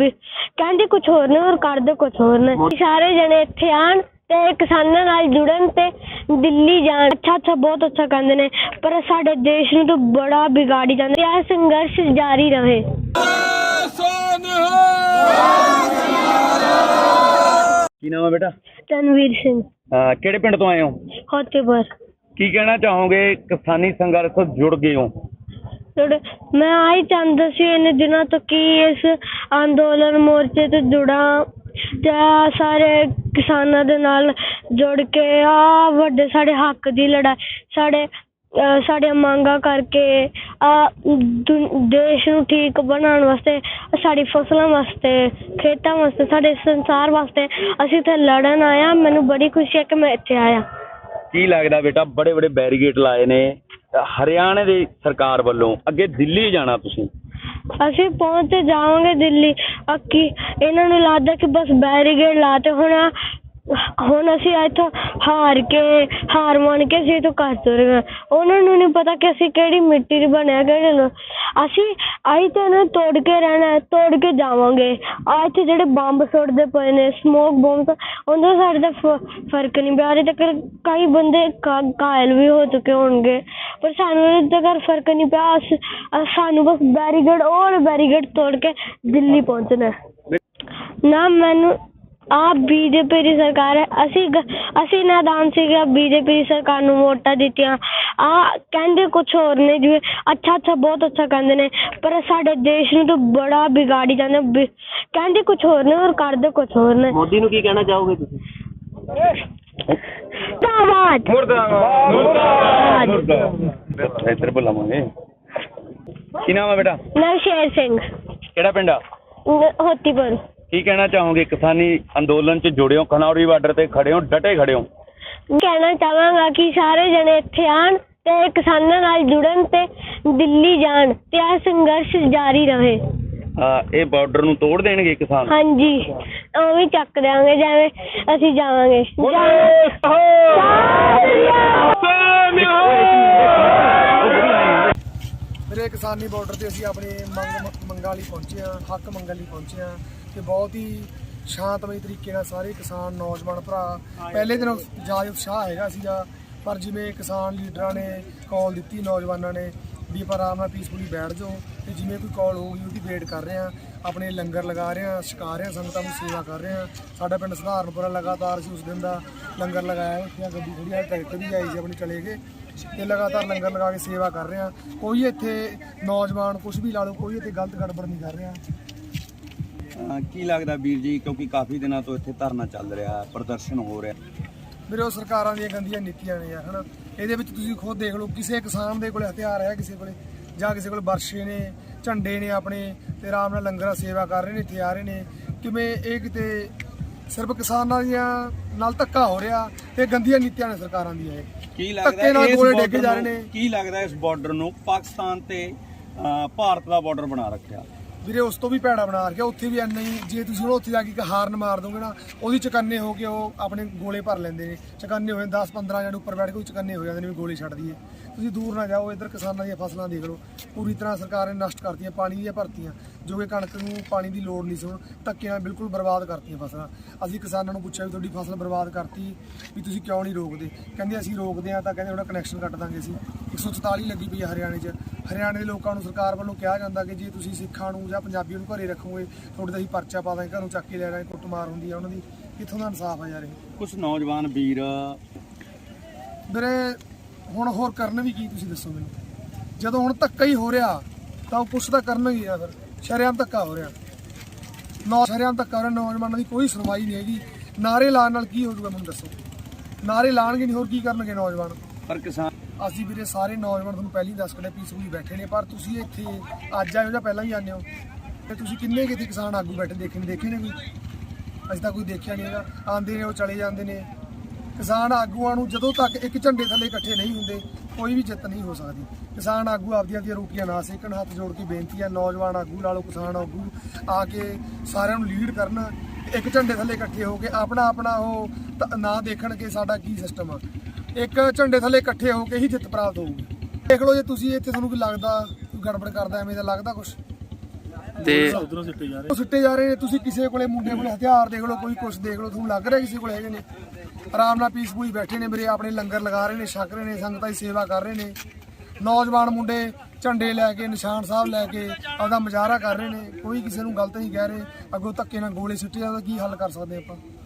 ਵੀ ਕਹਿੰਦੇ ਕੁਝ ਹੋਰ ਨੇ ਔਰ ਕਰਦੇ ਕੁਝ ਹੋਰ ਨੇ। ਸਾਰੇ ਜਣੇ ਇੱਥੇ ਆਣ ਤੇ ਕਿਸਾਨਾਂ ਨਾਲ ਜੁੜਨ ਤੇ ਦਿੱਲੀ ਜਾਣ। ਅੱਛਾ ਅੱਛਾ ਬਹੁਤ ਅੱਛਾ ਕਹਿੰਦੇ ਨੇ। ਪਰ ਸਾਡੇ ਦੇਸ਼ ਨੂੰ ਤਾਂ ਬੜਾ ਵਿਗਾੜੀ ਜਾਂਦੇ ਇਹ ਸੰਘਰਸ਼ ਜਾਰੀ ਰਹੇ। ਕੀ ਨਾਮ ਹੈ ਬੇਟਾ? ਤਨਵੀਰ ਸਿੰਘ। ਅਹ ਕਿਹੜੇ ਪਿੰਡ ਤੋਂ ਆਏ ਹੋ? ਹੋਤੇਪੁਰ। ਕੀ ਕਹਿਣਾ ਚਾਹੋਗੇ? ਕਿਸਾਨੀ ਸੰਘਰਸ਼ ਤੋਂ ਜੁੜ ਗਏ ਹੋ। ਥੋੜੇ ਮੈਂ ਆਈ ਚਾਹੁੰਦਾ ਸੀ ਇੰਨੇ ਦਿਨਾਂ ਤੋਂ ਕਿ ਇਸ ਅੰਦੋਲਨ ਮੋਰਚੇ ਤੋਂ ਜੁੜਾਂ ਤੇ ਆਹ ਸਾਰੇ ਕਿਸਾਨਾਂ ਦੇ ਨਾਲ ਜੁੜ ਕੇ ਆ ਵੱਡੇ ਸਾਡੇ ਹੱਕ ਦੀ ਲੜਾਈ, ਸਾਡੇ, ਅਹ ਸਾਡੀਆਂ ਮੰਗਾਂ ਕਰਕੇ ਆ ਦੇਸ਼ ਨੂੰ ਠੀਕ ਬਣਾਉਣ ਵਾਸਤੇ, ਸਾਡੀ ਫਸਲਾਂ ਵਾਸਤੇ, ਖੇਤਾਂ ਵਾਸਤੇ, ਸਾਡੇ ਸੰਸਾਰ ਵਾਸਤੇ ਅਸੀਂ ਇੱਥੇ ਲੜਨ ਆਇਆ ਮੈਨੂੰ ਬੜੀ ਖੁਸ਼ੀ ਹੈ ਕਿ ਮੈਂ ਇੱਥੇ ਆਇਆ। ਕੀ ਲੱਗਦਾ ਬੇਟਾ ਬੜੇ ਬੜੇ ਬੈਰੀਗੇਟ ਲਾਏ ਨੇ। ਹਰਿਆਣੇ ਦੀ ਸਰਕਾਰ ਵੱਲੋਂ ਅੱਗੇ ਦਿੱਲੀ ਜਾਣਾ ਤੁਸੀਂ? ਅਸੀਂ ਪਹੁੰਚ ਜਾਵਾਂਗੇ ਦਿੱਲੀ। ਅੱਕੀ ਇਹਨਾਂ ਨੂੰ ਲੱਗਦਾ ਕਿ ਬਸ ਬੈਰੀਗੇਡ ਲਾਤੇ ਹੁਣ ਹੁਣ ਅਸੀਂ ਇੱਥੋਂ ਹਾਰ ਕੇ ਹਾਰ ਮੰਨ ਕੇ ਅਸੀਂ ਇੱਥੋਂ ਘਰ ਤੁਰ ਗਏ। ਉਹਨਾਂ ਨੂੰ ਨਹੀਂ ਪਤਾ ਕਿ ਅਸੀਂ ਕਿਹੜੀ ਮਿੱਟੀ ਦੇ ਬਣਿਆ ਕਿਹੜੇ ਲੋ ਅਸੀਂ ਆਈ ਤੇ ਇਹਨਾਂ ਤੋੜ ਕੇ ਰਹਿਣਾ ਹੈ, ਤੋੜ ਕੇ ਜਾਵਾਂਗੇ। ਆ ਇੱਥੇ ਜਿਹੜੇ ਬੰਬ ਸੁੱਟਦੇ ਪਏ ਨੇ ਸਮੋਕ ਬੰਬ ਉਹਨਾਂ ਦਾ ਸਾਡੇ ਦਾ ਫ- ਫ਼ਰਕ ਨਹੀਂ ਪਿਆ। ਅਜੇ ਤੱਕ ਕਈ ਬੰਦੇ ਘਾ- ਘਾਇਲ ਵੀ ਹੋ ਚੁੱਕੇ ਹੋਣਗੇ। ਪਰ ਸਾਨੂੰ ਅਜੇ ਤੱਕ ਫ਼ਰਕ ਨਹੀਂ ਪਿਆ। ਅਸ- ਸਾਨੂੰ ਬਸ ਬੈਰੀਗੇਡ ਔਰ ਬੈਰੀਗੇਡ ਤੋੜ ਕੇ ਦਿੱਲੀ ਪਹੁੰਚਣਾ। ਹੈ। ਨਾ ਮੈਨੂੰ ਆ ਬੀਜੇਪੀ ਦੀ ਸਰਕਾਰ ਹੈ। ਅਸੀਂ ਗ- ਅਸੀਂ ਨਾਦਾਨ ਸੀਗੇ ਬੀਜੇਪੀ ਦੀ ਸਰਕਾਰ ਨੂੰ ਵੋਟਾਂ ਦਿੱਤੀਆਂ। ਆ ਕਹਿੰਦੇ ਕੁਝ ਹੋਰ ਨੇ ਜਿਵੇਂ ਅੱਛਾ ਅੱਛਾ ਬਹੁਤ ਅੱਛਾ ਕਹਿੰਦੇ ਨੇ ਪਰ ਸਾਡੇ ਦੇਸ਼ ਨੂੰ ਤਾਂ ਬੜਾ ਵਿਗਾੜੀ ਜਾਂਦੇ ਕਹਿੰਦੇ ਕੁਝ ਹੋਰ ਨੇ ਔਰ ਕਰਦੇ ਕੁਝ ਹੋਰ ਨੇ। ਮੋਦੀ ਨੂੰ ਕੀ ਕਹਿਣਾ ਚਾਹੋਗੇ ਤੁਸੀਂ? ਧੰਨਵਾਦ ਮੁਰਦਾਬਾਦ ਇੱਧਰ ਬੁਲਾਵਾਂਗੇ ਕੀ ਨਾਮ ਹੈ ਬੇਟਾ ਨਵਸ਼ੇਰ ਸਿੰਘ ਕਿਹੜਾ ਪਿੰਡ ਆ ਨ- ਹੋਤੀਪੁਰ ਕੀ ਕਹਿਣਾ ਚਾਹੋਗੇ ਕਿਸਾਨੀ ਅੰਦੋਲਨ 'ਚ ਜੁੜੇ ਹੋ ਖਨੌਰੀ ਬਾਰਡਰ ਤੇ ਖੜੇ ਹੋ ਡਟੇ ਖੜੇ ਹੋ ਕਹਿਣਾ ਚਾਹਾਂਗਾ ਕਿ ਸਾਰੇ ਜਣੇ ਇੱਥੇ ਆਣ ਤੇ ਕਿਸਾਨਾਂ ਨਾਲ ਜੁੜਨ ਤੇ ਦਿੱਲੀ ਜਾਣ ਤੇ ਇਹ ਸੰਘਰਸ਼ ਜਾਰੀ ਰਹੇ ਇਹ ਬਾਰਡਰ ਨੂੰ ਤੋੜ ਦੇਣਗੇ ਕਿਸਾਨ ਹਾਂਜੀ ਉਵੇਂ ਚੱਕ ਦਿਆਂਗੇ ਜਿਵੇਂ ਅਸੀਂ ਜਾਵਾਂਗੇ। ਮੇਰੇ ਕਿਸਾਨੀ ਬਾਰਡਰ ਤੇ ਅਸੀਂ ਆਪਣੀ ਮੰਗ ਮੰਗਾਂ ਲਈ ਪਹੁੰਚੇ ਹਾਂ ਹੱਕ ਮੰਗਣ ਲਈ ਪਹੁੰਚੇ ਹਾਂ ਤੇ ਬਹੁਤ ਹੀ ਸ਼ਾਂਤਮਈ ਤਰੀਕੇ ਨਾਲ ਸਾਰੇ ਕਿਸਾਨ ਨੌਜਵਾਨ ਭਰਾ ਪਹਿਲੇ ਦਿਨ ਜ਼ਿਆਦਾ ਉਤਸ਼ਾਹ ਹੈਗਾ ਸੀਗਾ ਪਰ ਜਿਵੇਂ ਕਿਸਾਨ ਲੀਡਰਾਂ ਨੇ ਕਾਲ ਦਿੱਤੀ ਨੌਜਵਾਨਾਂ ਨੇ ਵੀ ਆਪਾਂ ਆਰਾਮ ਨਾਲ ਪੀਸਫੁਲੀ ਬੈਠ ਜਾਓ ਤੇ ਜਿਵੇਂ ਕੋਈ ਕਾਲ ਹੋਊਗੀ ਉਹਦੀ ਵੇਟ ਕਰ ਰਹੇ ਹਾਂ ਆਪਣੇ ਲੰਗਰ ਲਗਾ ਰਹੇ ਹਾਂ ਛਕਾ ਰਹੇ ਹਾਂ ਸੰਗਤਾਂ ਨੂੰ ਸੇਵਾ ਕਰ ਰਹੇ ਹਾਂ। ਸਾਡਾ ਪਿੰਡ ਸਧਾਰਨਪੁਰਾ ਲਗਾਤਾਰ ਅਸੀਂ ਉਸ ਦਿਨ ਦਾ ਲੰਗਰ ਲਗਾਇਆ ਉੱਥੇ ਗੱਡੀ ਖੜੀ ਆ ਟਰੈਕਟਰ ਵੀ ਆਈ ਸੀ ਆਪਣੀ ਚਲੇ ਗਏ ਤੇ ਲਗਾਤਾਰ ਲੰਗਰ ਲਗਾ ਕੇ ਸੇਵਾ ਕਰ ਰਹੇ ਹਾਂ। ਕੋਈ ਇੱਥੇ ਨੌਜਵਾਨ ਕੁਝ ਵੀ ਲਾ ਲਓ ਕੋਈ ਇੱਥੇ ਗਲਤ ਗੜਬੜ ਨਹੀਂ ਕਰ ਰਿਹਾ। ਕੀ ਲੱਗਦਾ ਵੀਰ ਜੀ ਕਿਉਂਕਿ ਕਾਫੀ ਦਿਨਾਂ ਤੋਂ ਇੱਥੇ ਧਰਨਾ ਚੱਲ ਰਿਹਾ ਪ੍ਰਦਰਸ਼ਨ ਹੋ ਰਿਹਾ। ਮੇਰੇ ਉਹ ਸਰਕਾਰਾਂ ਦੀਆਂ ਗੰਦੀਆਂ ਨੀਤੀਆਂ ਨੇ ਯਾਰ ਹਨਾ? ਇਹਦੇ ਵਿੱਚ ਤੁਸੀਂ ਖੁਦ ਦੇਖ ਲਓ ਕਿਸੇ ਕਿਸਾਨ ਦੇ ਕੋਲੇ ਹਥਿਆਰ ਹੈ ਕਿਸੇ ਕੋਲੇ ਜਾਂ ਕਿਸੇ ਕੋਲ ਬਰਸ਼ੇ ਨੇ ਝੰਡੇ ਨੇ ਆਪਣੇ ਤੇ ਆਰਾਮ ਨਾਲ ਲੰਗਰਾਂ ਸੇਵਾ ਕਰ ਰਹੇ ਨੇ ਇੱਥੇ ਆ ਰਹੇ ਨੇ। ਕਿਵੇਂ ਇਹ ਕਿਤੇ ਸਿਰਫ ਕਿਸਾਨਾਂ ਦੀਆਂ ਨਾਲ ਧੱਕਾ ਹੋ ਰਿਹਾ ਤੇ ਗੰਦੀਆਂ ਨੀਤੀਆਂ ਨੇ ਸਰਕਾਰਾਂ ਦੀਆਂ ਇਹ। ਕੀ ਨਾਲ ਇਸ ਰਹੇ ਨੂੰ-। ਕੀ ਲੱਗਦਾ ਇਸ ਬਾਰਡਰ ਨੂੰ ਪਾਕਿਸਤਾਨ ਤੇ ਭਾਰਤ ਦਾ ਬਾਰਡਰ ਬਣਾ ਰੱਖਿਆ? ਵੀਰੇ, ਉਸ ਤੋਂ ਵੀ ਭੈੜਾ ਬਣਾ ਰੱਖਿਆ। ਉੱਥੇ ਵੀ ਐਨਾ ਹੀ, ਜੇ ਤੁਸੀਂ ਹੁਣ ਉੱਥੇ ਜਾ ਕੇ ਇੱਕ ਹਾਰਨ ਮਾਰ ਦੋਗੇ ਨਾ, ਉਹਦੀ ਚਕੰਨੇ ਹੋ ਕੇ ਉਹ ਆਪਣੇ ਗੋਲੇ ਭਰ ਲੈਂਦੇ ਨੇ। ਚਕੰਨੇ ਹੋਏ 10 15 ਜਣ ਉੱਪਰ ਬੈਠ ਕੇ ਉਹ ਚਕੰਨੇ ਹੋ ਜਾਂਦੇ ਨੇ ਵੀ ਗੋਲੇ ਛੱਡ ਦਈਏ। ਤੁਸੀਂ ਦੂਰ ਨਾ ਜਾਓ ਇੱਧਰ ਕਿਸਾਨਾਂ ਦੀਆਂ ਫਸਲਾਂ ਦੇਖ ਲਓ। ਪੂਰੀ ਤਰ੍ਹਾਂ ਸਰਕਾਰ ਨੇ ਨਸ਼ਟ ਕਰਤੀਆਂ ਪਾਣੀ ਦੀਆਂ ਭਰਤੀਆਂ ਜੋ ਕਿ ਕਣਕ ਨੂੰ ਪਾਣੀ ਦੀ ਲੋੜ ਨਹੀਂ ਸੀ ਹੁਣ ਧੱਕੇ ਨਾਲ ਬਿਲਕੁਲ ਬਰਬਾਦ ਕਰਤੀਆਂ ਫਸਲਾਂ। ਅਸੀਂ ਕਿਸਾਨਾਂ ਨੂੰ ਪੁੱਛਿਆ ਵੀ ਤੁਹਾਡੀ ਫਸਲ ਬਰਬਾਦ ਕਰਤੀ ਵੀ ਤੁਸੀਂ ਕਿਉਂ ਨਹੀਂ ਰੋਕਦੇ? ਕਹਿੰਦੇ ਅਸੀਂ ਰੋਕਦੇ ਆ ਤਾਂ ਕਹਿੰਦੇ ਉਹਦਾ ਕਨੈਕਸ਼ਨ ਕੱਟ ਦਾਂਗੇ ਅਸੀਂ। 144 ਲੱਗੀ ਪਈ ਹੈ ਹਰਿਆਣੇ 'ਚ। ਹਰਿਆਣੇ ਦੇ ਲੋਕਾਂ ਨੂੰ ਸਰਕਾਰ ਵੱਲੋਂ ਕਿਹਾ ਜਾਂਦਾ ਕਿ ਜੇ ਤੁਸੀਂ ਸਿੱਖਾਂ ਨੂੰ ਜਾਂ ਪੰਜਾਬੀਆਂ ਨੂੰ ਘਰੇ ਰੱਖੋਗੇ ਤੁਹਾਡੇ ਤਾਂ ਅਸੀਂ ਪਰਚਾ ਪਾ ਦਾਂਗੇ ਘਰੋਂ ਚੱਕ ਕੇ ਲੈ ਜਾਣਗੇ ਕੁੱਟਮਾਰ ਹੁੰਦੀ ਆ ਉਹਨਾਂ ਦੀ। ਕਿੱਥੋਂ ਦਾ ਇਨਸਾਫ ਆ ਯਾਰ ਇਹ? ਕੁਝ ਨੌਜਵਾਨ ਵੀਰ ਵੀਰੇ ਹੁਣ ਹੋਰ ਕਰਨ ਵੀ ਕੀ ਤੁਸੀਂ ਦੱਸੋ ਮੈਨੂੰ? ਜਦੋਂ ਹੁਣ ਧੱਕਾ ਹੀ ਹੋ ਰਿਹਾ ਤਾਂ ਉਹ ਕੁਛ ਤਾਂ ਕਰਨਾ ਹੀ ਆ ਫਿਰ। ਸ਼ਰੇਆਮ ਧੱਕਾ ਹੋ ਰਿਹਾ। ਨੌ ਸ਼ਰੇਆਮ ਧੱਕਾ ਹੋ ਰਿਹਾ ਨੌਜਵਾਨਾਂ ਦੀ ਕੋਈ ਸੁਣਵਾਈ ਨਹੀਂ ਹੈਗੀ। ਨਾਰੇ ਲਾਉਣ ਨਾਲ ਕੀ ਹੋ ਜਾਊਗਾ ਮੈਨੂੰ ਦੱਸੋ? ਨਾਰੇ ਲਾਣਗੇ ਨਹੀਂ ਹੋਰ ਕੀ ਕਰਨਗੇ ਨੌਜਵਾਨ? ਪਰ ਕਿਸਾਨ ਅਸੀਂ ਵੀਰੇ ਸਾਰੇ ਨੌਜਵਾਨ ਤੁਹਾਨੂੰ ਪਹਿਲਾਂ ਹੀ ਦੱਸ ਕੇ ਪੀਸਫੁਲੀ ਬੈਠੇ ਨੇ ਪਰ ਤੁਸੀਂ ਇੱਥੇ ਅੱਜ ਆਇਓ ਜਾਂ ਪਹਿਲਾਂ ਹੀ ਆਉਂਦੇ ਹੋ? ਤੇ ਤੁਸੀਂ ਕਿੰਨੇ ਕਿਤੇ ਕਿਸਾਨ ਆਗੂ ਬੈਠੇ ਦੇਖੇ ਨੇ ਦੇਖੇ ਨੇ ਕੋਈ? ਅਸੀਂ ਤਾਂ ਕੋਈ ਦੇਖਿਆ ਨਹੀਂ ਹੈਗਾ। ਆਉਂਦੇ ਨੇ ਉਹ ਚਲੇ ਜਾਂਦੇ ਨੇ। ਕਿਸਾਨ ਆਗੂਆਂ ਨੂੰ ਜਦੋਂ ਤੱਕ ਇੱਕ ਝੰਡੇ ਥੱਲੇ ਇਕੱਠੇ ਨਹੀਂ ਹੁੰਦੇ, ਕੋਈ ਵੀ ਜਿੱਤ ਨਹੀਂ ਹੋ ਸਕਦੀ। ਕਿਸਾਨ ਆਗੂ ਆਪਦੀਆਂ ਆਪਦੀਆਂ ਰੋਟੀਆਂ ਨਾ ਸੇਕਣ, ਹੱਥ ਜੋੜ ਕੇ ਬੇਨਤੀ ਹੈ, ਨੌਜਵਾਨ ਆਗੂ ਲਾ ਲਓ ਕਿਸਾਨ ਆਗੂ ਆ ਕੇ ਸਾਰਿਆਂ ਨੂੰ ਲੀਡ ਕਰਨ, ਇੱਕ ਝੰਡੇ ਥੱਲੇ ਇਕੱਠੇ ਹੋ ਕੇ ਆਪਣਾ ਆਪਣਾ ਉਹ ਨਾ ਦੇਖਣ ਕਿ ਸਾਡਾ ਕੀ ਸਿਸਟਮ ਆ। ਇੱਕ ਝੰਡੇ ਥੱਲੇ ਇਕੱਠੇ ਹੋ ਕੇ ਹੀ ਜਿੱਤ ਪ੍ਰਾਪਤ ਹੋਊਗੀ। ਦੇਖ ਲਓ ਜੇ ਤੁਸੀਂ, ਇੱਥੇ ਤੁਹਾਨੂੰ ਕੋਈ ਲੱਗਦਾ ਗੜਬੜ ਕਰਦਾ, ਐਵੇਂ ਦਾ ਲੱਗਦਾ ਕੁਝ ਤੇ ਉਹ ਸੁੱਟੇ ਜਾ ਰਹੇ। ਨੇ। ਤੁਸੀਂ ਕਿਸੇ ਕੋਲੇ ਮੁੰਡੇ ਕੋਲੇ ਹਥਿਆਰ ਦੇਖ ਲਓ ਕੋਈ ਕੁਛ ਦੇਖ ਲਓ ਤੁਹਾਨੂੰ ਲੱਗ ਰਿਹਾ ਕਿਸੇ ਕੋਲੇ ਹੈਗੇ ਨੇ? ਆਰਾਮ ਨਾਲ ਪੀਸਫੁਲੀ ਬੈਠੇ ਨੇ ਵੀਰੇ ਆਪਣੇ ਲੰਗਰ ਲਗਾ ਰਹੇ ਨੇ ਛਕ ਰਹੇ ਨੇ ਸੰਗਤਾਂ ਦੀ ਸੇਵਾ ਕਰ ਰਹੇ ਨੇ। ਨੌਜਵਾਨ ਮੁੰਡੇ ਝੰਡੇ ਲੈ ਕੇ ਨਿਸ਼ਾਨ ਸਾਹਿਬ ਲੈ ਕੇ ਆਪਦਾ ਮੁਜ਼ਾਹਰਾ ਕਰ ਰਹੇ ਨੇ। ਕੋਈ ਕਿਸੇ ਨੂੰ ਗਲਤ ਨਹੀਂ ਕਹਿ ਰਹੇ। ਅੱਗੋਂ ਧੱਕੇ ਨਾਲ ਗੋਲੇ ਸੁੱਟੇ ਜਾਂਦਾ ਕੀ ਹੱਲ ਕਰ ਸਕਦੇ ਆਪਾਂ?